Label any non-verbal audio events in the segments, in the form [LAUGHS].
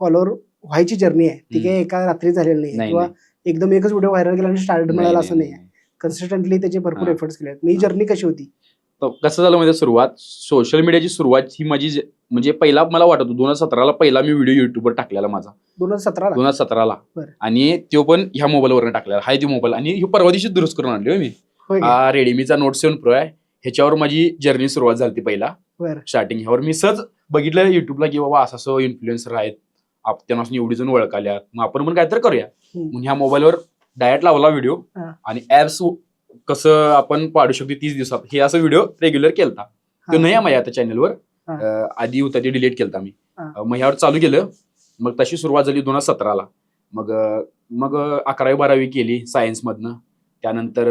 Follower व्हायची journey आहे. ती. काही एका रात्री झालेली नाही. किंवा एकदम एकच व्हिडिओ व्हायरल केला आणि स्टार्ट मिळाला असं नाही नाही. कन्सिस्टंटली त्याचे भरपूर. एफर्ट्स केले आहेत मी जर्नी कशी होती? कसं झालं म्हणजे सुरुवात? सोशल मीडियाची सुरुवात ही माझी म्हणजे पहिला मला वाटत दोन हजार सतराला पहिला मी व्हिडिओ युट्यूबवर टाकलेला माझा. दोन हजार सतराला? दोन हजार सतराला. आणि तो पण ह्या मोबाईलवरनं टाकलेला. हाय ती मोबाईल आणि ही परवा दिवशी दुरुस्त करून आणली मी? हा रेडमीचा नोट सेवन प्रो आहे. ह्याच्यावर माझी जर्नी सुरुवात झाली पहिला. स्टार्टिंग ह्यावर मी सहज बघितलं युट्यूबला की बाबा असं असं इन्फ्लुएन्सर आहेत. त्यांना एवढी जण ओळखाल्यात. मग आपण पण काहीतरी करूया. म्हणून ह्या मोबाईलवर डायरेक्ट लावला व्हिडिओ. आणि ऍप्स कसं आपण पाडू शकतो तीस दिवसात. हे असं व्हिडिओ रेग्युलर केलता. तो. नाही माझ्या आता चॅनलवर. आधी होता ते डिलीट केलता मी. मग ह्यावर चालू केलं. मग तशी सुरुवात झाली दोन हजार सतराला. मग मग अकरावी बारावी केली सायन्समधनं. त्यानंतर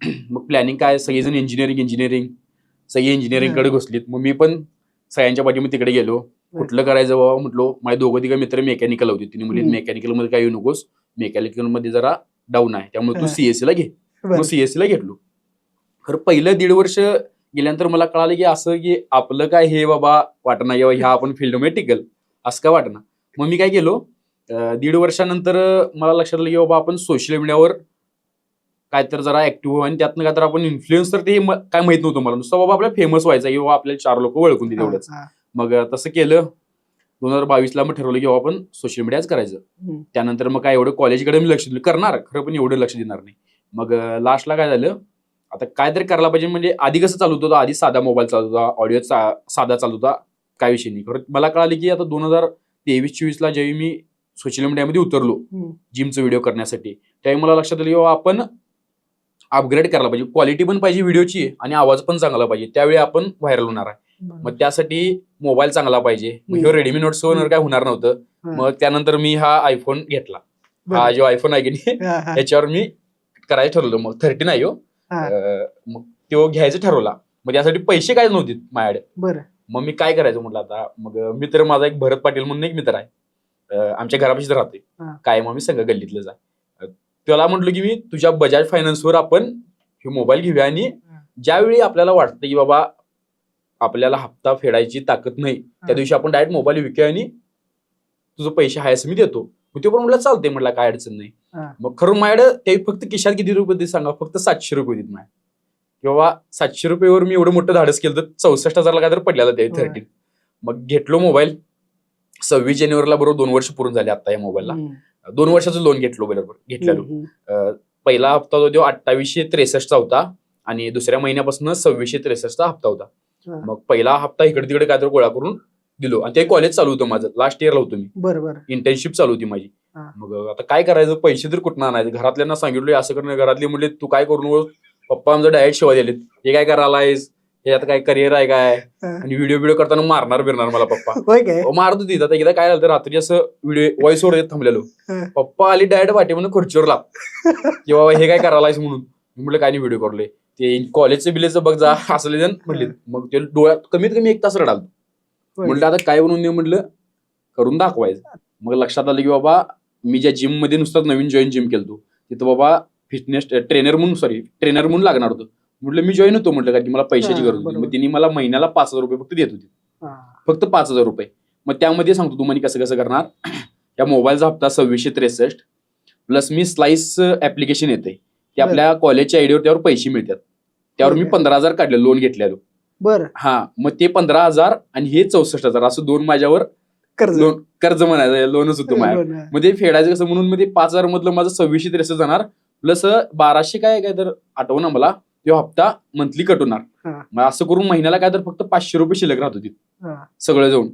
[CLEARS THROAT] मग प्लॅनिंग काय? सगळेजण इंजिनिअरिंग इंजिनिअरिंग सगळी इंजिनिअरिंगकडे घुसलीत. मग मी पण सगळ्यांच्या पाठी मग तिकडे गेलो. कुठलं करायचं बाबा? म्हटलो माझे दोघं तिघं मित्र मेकॅनिकल होते. तिने मुली. मेकॅनिकलमध्ये काय येऊ नकोस. मेकॅनिकलमध्ये जरा डाऊन आहे. त्यामुळे तू. सीएससी ला घे. मग. सीएससी ला घेतलो. खरं पहिलं दीड वर्ष गेल्यानंतर मला कळालं की असं की आपलं काय हे बाबा वाटणं किंवा ह्या आपण फील्डमध्ये टिकल असं काय वाटणं? मग मी काय केलो दीड वर्षानंतर मला लक्षात आलं की बाबा आपण सोशल मीडियावर काय तर जरा ऍक्टिव्ह आणि त्यातनं काय तर आपण इन्फ्लुएन्स तर ते काय माहीत नव्हतं मला. नुसतं बाबा आपल्याला फेमस व्हायचं की बाबा आपल्याला चार लोक ओळखून देते एवढंच. मग तसं केलं. दोन हजार बावीसला मग ठरवलं की आपण सोशल मीडियाच करायचं. त्यानंतर मग काय एवढं कॉलेजकडे मी लक्ष दिलं. करणार खरं पण एवढं लक्ष देणार नाही. मग लास्टला काय झालं? आता काय तरी करायला पाहिजे म्हणजे आधी कसं चालू होतं? आधी साधा मोबाईल चालू होता ऑडिओ साधा चालू होता काय विषय नाही. खरं मला कळालं की आता दोन हजार तेवीस चोवीसला जेव्हा मी सोशल मीडियामध्ये उतरलो. जिमचं व्हिडिओ करण्यासाठी त्यावेळी मला लक्षात आलं की आपण अपग्रेड करायला पाहिजे. क्वालिटी पण पाहिजे व्हिडिओची आणि आवाज पण चांगला पाहिजे. त्यावेळी आपण व्हायरल होणार आहे. मग त्यासाठी मोबाईल चांगला पाहिजे मग ह्यो. रेडमी नोट सेवन काय होणार नव्हतं. मग त्यानंतर मी हा आयफोन घेतला. हा जो आयफोन आहे की नाही. याच्यावर मी करायचं ठरवलं मग थर्टीन आहे ह्यो. हा. मग तो घ्यायचं ठरवला मग त्यासाठी पैसे काहीच नव्हते माझ्याकडे बरं मग मी काय करायचं म्हटलं आता मग मित्र माझा एक भरत पाटील म्हणून एक मित्र आहे आमच्या घरापाशीच राहते. काय मग मी संघ गल्लीतलंच आहे अं, त्याला म्हटलं की मी तुझ्या बजाज फायनान्सवर आपण हे मोबाईल घेऊया आणि ज्यावेळी आपल्याला वाटतं की बाबा आपल्याला हप्ता फेडायची ताकद नाही. त्या दिवशी आपण डायरेक्ट मोबाईल विकूया आणि तुझं पैसे आहे असं मी देतो. मग ते पण म्हटलं चालते म्हटलं काय अडचण नाही. मग खरं माझ्याकडे ते फक्त खिशात किती रुपये ते सांगा फक्त सातशे रुपये देत माझ्या. किंवा सातशे रुपयेवर मी एवढं मोठं धाडस केलं तर चौसष्ट हजारला काय तर पडलेला ते. थर्टीन मग घेतलो मोबाईल सव्वीस जानेवारीला बरोबर दोन वर्ष पूर्ण झाले आता या मोबाईलला. दोन वर्षाचं लोन घेतलो बरोबर घेतलेलो. पहिला हप्ता जो अठ्ठावीसशे त्रेसष्टचा होता आणि दुसऱ्या महिन्यापासून सव्वीसशे त्रेसष्टचा हप्ता होता. मग पहिला हप्ता इकडे तिकडे काहीतरी गोळा करून दिलो. आणि ते कॉलेज चालू होतं माझं. लास्ट इयरला होतो मी. बरं बरं इंटर्नशिप चालू होती माझी. मग आता काय करायचं? पैसे तर कुठं आणायचे? घरातल्यांना सांगितलं असं करणं घरातले म्हणले तू काय करून. पप्पा आमचं डायरेक्ट शिवाय दिलेत. हे काय करायलायस? हे आता काय करिअर आहे काय. आणि व्हिडिओ व्हिडिओ करताना मारणार बिरणार मला पप्पा. [LAUGHS] काय? मारत होती. आता एकदा काय झालं तर रात्री असं व्हिडिओ व्हॉइस देत थांबलेलो. पप्पा आली डायरेक्ट वाटे म्हणून खुर्चीवर लाग [LAUGHS] की बाबा हे काय करायलायस म्हणून? म्हटलं काय नाही व्हिडिओ करले ते कॉलेजचं बिलेचं बघ जा असले जण म्हणले मग ते डोळ्यात कमीत कमी एक तास रडाल. होय. म्हटलं आता काय बनवून दे म्हटलं करून दाखवायचं. मग लक्षात आलं की बाबा मी ज्या जिममध्ये नुसतं नवीन जॉईन जिम केलतो तिथं बाबा फिटनेस ट्रेनर म्हणून सॉरी ट्रेनर म्हणून लागणार होतं. म्हटलं मी जॉईन होतो म्हटलं का की मला पैशाची गरज होती. मग तिने मला महिन्याला पाच हजार रुपये फक्त देत होती. फक्त पाच हजार रुपये. मग त्यामध्ये सांगतो तुम्हाला कसं कसं करणार. [CLEARS THROAT] या मोबाईलचा हप्ता सव्वीसशे त्रेसष्ट प्लस मी स्लाइस ऍप्लिकेशन येते ते. आपल्या कॉलेजच्या आयडीवर त्यावर पैसे मिळतात त्यावर मी. पंधरा हजार काढले लोन घेतलेलो बरं हा मग ते पंधरा हजार आणि हे चौसष्ट हजार असं दोन माझ्यावर कर्ज लोन कर्ज म्हणायचं लोनच होतं माझ्या. मग ते फेडायचं कसं म्हणून मग ते पाच हजार मधलं माझं सव्वीसशे त्रेसष्ट जाणार प्लस बाराशे काय काय तर आठवणं मला तो हप्ता मंथली कट होणार. मग असं करून महिन्याला काय तर फक्त पाचशे रुपये शिल्लक राहत होती. सगळं जाऊन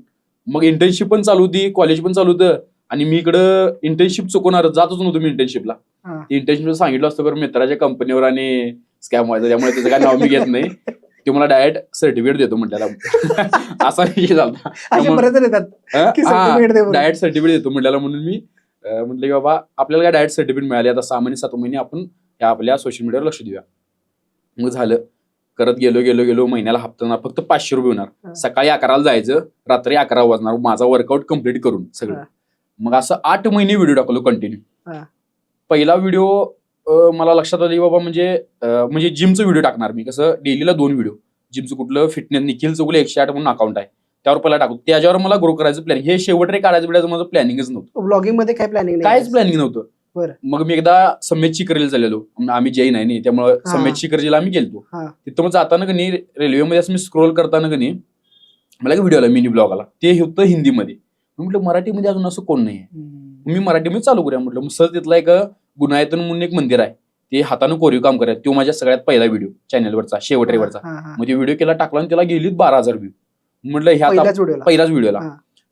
मग इंटर्नशिप पण चालू होती कॉलेज पण चालू होतं आणि मी इकडं इंटर्नशिप चुकवणार जातच नव्हतो मी इंटर्नशिपला हा. इंटर्नशिप सांगितलं असतं बरं मित्राच्या कंपनीवर आणि स्कॅम व्हायचं त्यामुळे त्याचं काय नाव मी घेत नाही. ते मला डायरेक्ट सर्टिफिकेट देतो म्हटल्याला. [LAUGHS] असा विषय झाला. असे बरेच जण येतात की certificate दे म्हणून. डायरेक्ट सर्टिफिकेट देतो म्हटल्याला म्हणून मी अं, म्हटलं की बाबा आपल्याला काय डायरेक्ट सर्टिफिकेट मिळाले? आता सहा महिने सात महिने आपण या आपल्या सोशल मीडियावर लक्ष देऊया. मग झालं. करत गेलो गेलो गेलो महिन्याला हप्ता होणार फक्त पाचशे रुपये हा. होणार सकाळी अकराला जायचं रात्री अकरा वाजणार माझा वर्कआउट कंप्लीट करून सगळं. हा. मग असं आठ महिने व्हिडिओ टाकलो कंटिन्यू. पहिला व्हिडिओ मला लक्षात आली बाबा म्हणजे म्हणजे जिमचं व्हिडिओ टाकणार मी. कसं डेलीला दोन व्हिडिओ जिमचं कुठलं फिटनेस निखिल चौगुले एकशे आठ म्हणून अकाउंट आहे. त्यावर पहिला टाकू त्याच्यावर मला ग्रो करायचं प्लॅनिंग हे शेवट रे काढायचं बिडायचं माझं प्लॅनिंगच नव्हतं. ब्लॉगिंगमध्ये काय प्लॅनिंग काहीच प्लॅनिंग नव्हतं. मग मी एकदा समेत शिकरेला चाललेलो. आम्ही जैन आहे नाही त्यामुळे. समेत शिकरजीला आम्ही गेलतो. तिथं मग जाताना का नाही रेल्वेमध्ये असं मी स्क्रोल करताना का नाही मला एक व्हिडिओ आला मिनी ब्लॉग आला. ते होतं हिंदीमध्ये. म्हटलं मराठीमध्ये अजून असं कोण नाही. मी मराठीमध्ये चालू करूया म्हटलं. सहज तिथला एक गुन्हायतन म्हणून एक मंदिर आहे. ते हातानं कोरीव काम करत तो माझ्या सगळ्यात पहिला व्हिडिओ चॅनलवरचा शेवटरेवरचा. हा. मग ते व्हिडिओ केला टाकला आणि त्याला गेलीत बारा हजार व्ह्यू म्हटलं व्हिडिओला पहिलाच व्हिडिओला.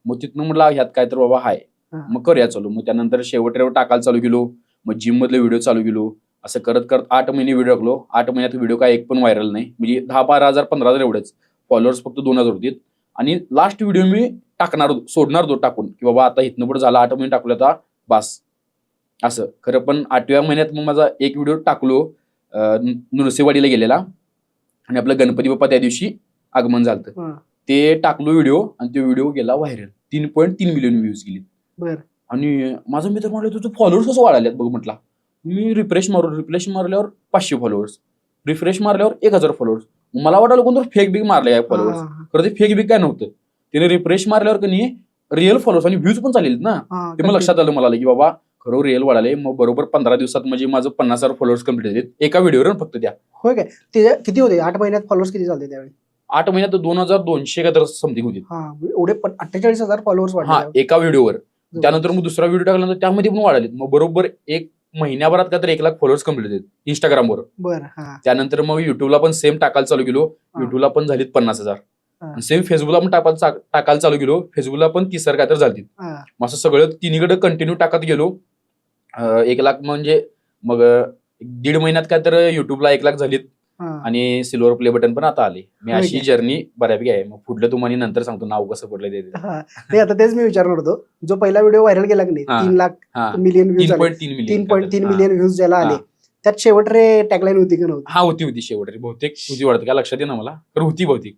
मग तिथनं म्हटलं ह्यात काय तर बाबा हाय. मग करूया चालू. मग त्यानंतर शेवटरेवर टाकायला चालू केलो. मग जिम मधले व्हिडिओ चालू केलो. असं करत करत आठ महिने व्हिडिओ टाकलो. आठ महिन्यात व्हिडिओ काय एक पण व्हायरल नाही. म्हणजे दहा बारा हजार पंधरा हजार एवढेच. फॉलोअर्स फक्त दोन हजार होते आणि लास्ट व्हिडिओ मी टाकणार होतो सोडणार होतो टाकून. की बाबा आता इथनं पुढे झाला आठ महिने टाकलं आता बास. असं. खरं पण आठव्या महिन्यात मग माझा एक व्हिडिओ टाकलो अं, न- नृसिंहवाडीला गेलेला. आणि आपलं गणपती बाप्पा त्या दिवशी आगमन झालं. ते टाकलो व्हिडिओ आणि तो व्हिडिओ गेला व्हायरल. तीन पॉईंट तीन मिलियन व्ह्यूज गेली. आणि माझा मित्र म्हटलं तुझं फॉलोअर्स कसं वाढालेत बघ म्हटला. मी रिफ्रेश मारू रिफ्रेश मारल्यावर पाचशे फॉलोअर्स रिफ्रेश मारल्यावर एक हजार फॉलोअर्स मला वाटलं कोणतं फेक बिग मारले फॉलोअर्स खरं ते फेक बिग काय नव्हतं. त्याने रिफ्रेश मारल्यावर कनी रिअल फॉलोअर्स आणि व्ह्यूज पण चालेल ना. ते मग लक्षात आलं मला की बाबा खरं रिअल वाढाले. मग बरोबर पंधरा दिवसात म्हणजे माझं पन्नास हजार फॉलोअर्स कंप्लीट झाले एका व्हिडिओवर फक्त त्या. होय काय? ते किती होते? आठ महिन्यात फॉलोअर्स किती चालते त्यावेळी? आठ महिन्यात दोन हजार दोनशे का तर समथिंग होती. हा एवढे अठ्ठेचाळीस हजार फॉलोअर्स हा वाढले एका व्हिडिओवर त्यानंतर मग दुसरा व्हिडिओ टाकल्यानंतर त्यामध्ये पण वाढाले मग बरोबर एक महिन्याभरात का तर एक लाख फॉलोअर्स कंप्लीट आहेत इंस्टाग्रामवर बर हा. त्यानंतर मग युट्यूबला पण सेम टाकायला चालू केलो. हा. युट्यूबला पण झालीत पन्नास हजार. सेम फेसबुकला पण टाकायला टाकायला चालू केलो. फेसबुकला पण तीस हजार काय तर झाली मग असं सगळं तिन्हीकडे कंटिन्यू टाकत गेलो. एक लाख म्हणजे मग दीड महिन्यात काय तर युट्यूबला एक लाख झालीत. आणि सिल्वर प्ले बटन पण आता आले. मी अशी? जर्नी बऱ्यापैकी आहे. मग पुढलं तुम्हाला नंतर सांगतो नाव कसं पडलं ते. आता तेच मी विचारणार होतो. जो पहिला व्हिडिओ व्हायरल गेला की नाही. तीन लाख मिलियन व्ह्यूज तीन पॉईंट तीन मिलियन व्ह्यूज ज्याला आले. त्यात शेवट रे टॅगलाईन होती का नव्हती? हा होती होती शेवट रे. बहुतेक होती वाटत काय लक्षात ये ना मला. तर होती बहुतेक?